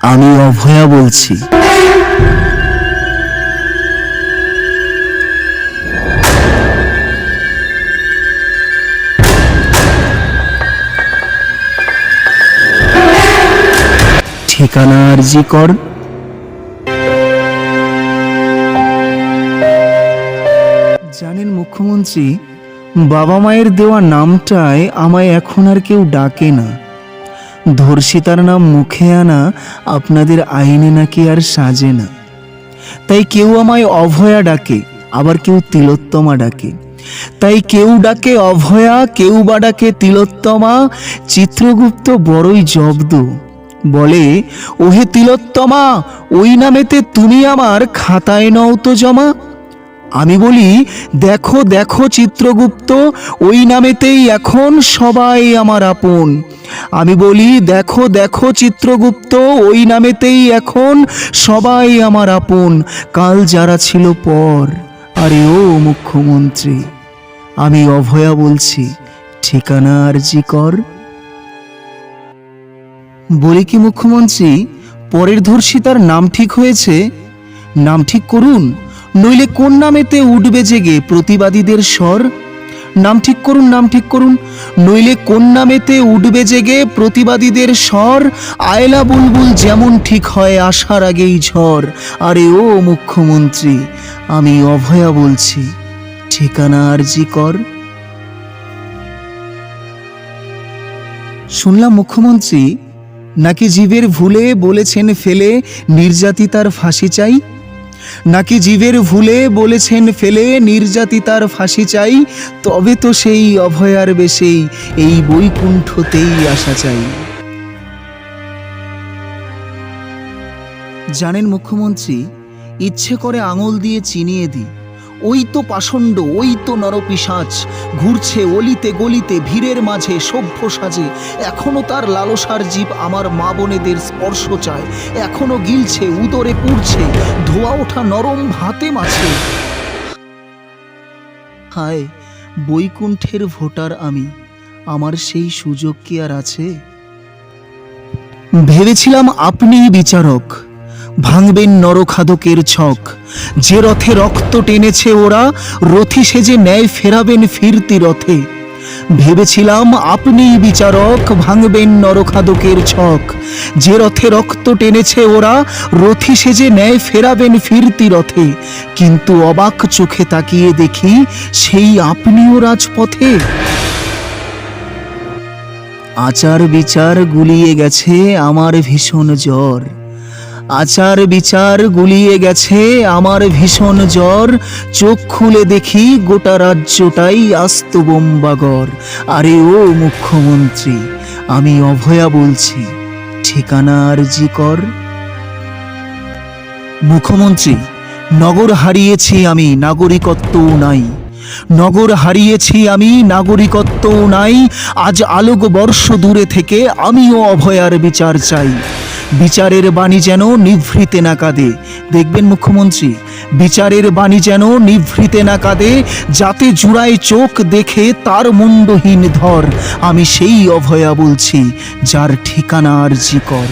আমি অভয়া বলছি। ঠিকানা আরজি কর। জানেন মুখ্যমন্ত্রী, বাবা মায়ের দেওয়া নামটায় আমায় এখন আর কেউ ডাকে না। ধর্ষিতার নাম মুখে আনা আপনাদের আইনে নাকি আর সাজে না। তাই কেউ আমায় অভয়া ডাকে, আবার কেউ তিলোত্তমা ডাকে। তাই কেউ ডাকে অভয়া, কেউ বা ডাকে তিলোত্তমা, চিত্রগুপ্ত বড়ই জব্দ। বলে, ওহে তিলোত্তমা, ওই নামেতে তুমি আমার খাতায় নও তো জমা। আমি বলি, দেখো দেখো চিত্রগুপ্ত, ওই নামেতেই এখন সবাই আমার আপন। আমি বলি, দেখো দেখো চিত্রগুপ্ত, ওই নামেতেই এখন সবাই আমার আপন। কাল যারা ছিল পর, আরে ও মুখ্যমন্ত্রী, আমি অভয়া বলছি, ঠিকানা আরজি কর বলি কি মুখ্যমন্ত্রী, পরের ধর্ষিতার নাম ঠিক হয়েছে? নাম ঠিক করুন। নইলে কোন নামেতে উঠবে জেগে প্রতিবাদীদের স্বর? নাম ঠিক করুন, নাম ঠিক করুন। নইলে কোন নামেতে উঠবে জেগে প্রতিবাদীদের স্বর? আয়লা বুলবুল যেমন ঠিক হয় আসার আগেই ঝড়। আরে ও মুখ্যমন্ত্রী, আমি অভয়া বলছি, ঠিকানা আরজি কর। শুনলাম মুখ্যমন্ত্রী, নাকি জীবের ভুলে বলেছেন ফেলে, নির্যাতিতার ফাঁসি চাই? নাকি জীবের ভুলে বলেছেন ফেলে নির্যাতিতার ফাঁসি চাই, তবে তো সেই অভয়ার বেশেই এই বৈকুণ্ঠতেই আসা চাই। জানেন মুখ্যমন্ত্রী, ইচ্ছে করে আঙুল দিয়ে চিনিয়ে দিই। ওই তো পাষণ্ড, ওই তো নরপিসাচ ঘুরছে অলিতে গলিতে, ভিড়ের মাঝে সভ্য সাজে। এখনও তার লালসার জীব আমার মা বোনেদের স্পর্শ চায়। এখনও গিলছে, উদরে পুড়ছে, ধোয়া ওঠা নরম ভাতে মাছে। হায়, বৈকুণ্ঠের ভোটার আমি, আমার সেই সুযোগ কি আর আছে? ভেবেছিলাম আপনিই বিচারক। ভাঙবেন নরখাদকের ছক। যে রথে রক্ত টেনেছে ওরা, রথি সেজে ন্যায় ফেরাবেন ফিরতি রথে। ভেবেছিলাম আপনিই বিচারক, ভাঙবেন নরখাদকের ছক। যে রথে রক্ত টেনেছে ওরা, রথি সেজে ন্যায় ফেরাবেন ফিরতি রথে। কিন্তু অবাক চোখে তাকিয়ে দেখি, সেই আপনিও রাজপথে। আচার বিচার গুলিয়ে গেছে আমার ভীষণ জ্বর। আচার বিচার গুলিয়ে গেছে আমার ভীষণ জ্বর। চোখ খুলে দেখি গোটা রাজ্যটাই আস্ত বোম্বাগর আরে ও মুখ্যমন্ত্রী, আমি অভয়া বলছি ঠিকানা আরজি কর মুখ্যমন্ত্রী, নগর হারিয়েছি আমি, নাগরিকত্বও নাই। নগর হারিয়েছি আমি, নাগরিকত্বও নাই। আজ আলোক বর্ষ দূরে থেকে আমিও অভয়ার বিচার চাই। বিচারের বাণী যেন নিভৃতে না কাঁদে। দেখবেন মুখ্যমন্ত্রী, বিচারের বাণী যেন নিভৃতে না কাঁদে, যাতে জুড়ায় চোখ দেখে তার মুন্ডহীন ধর। আমি সেই অভয়া বলছি, যার ঠিকানা আর জি কর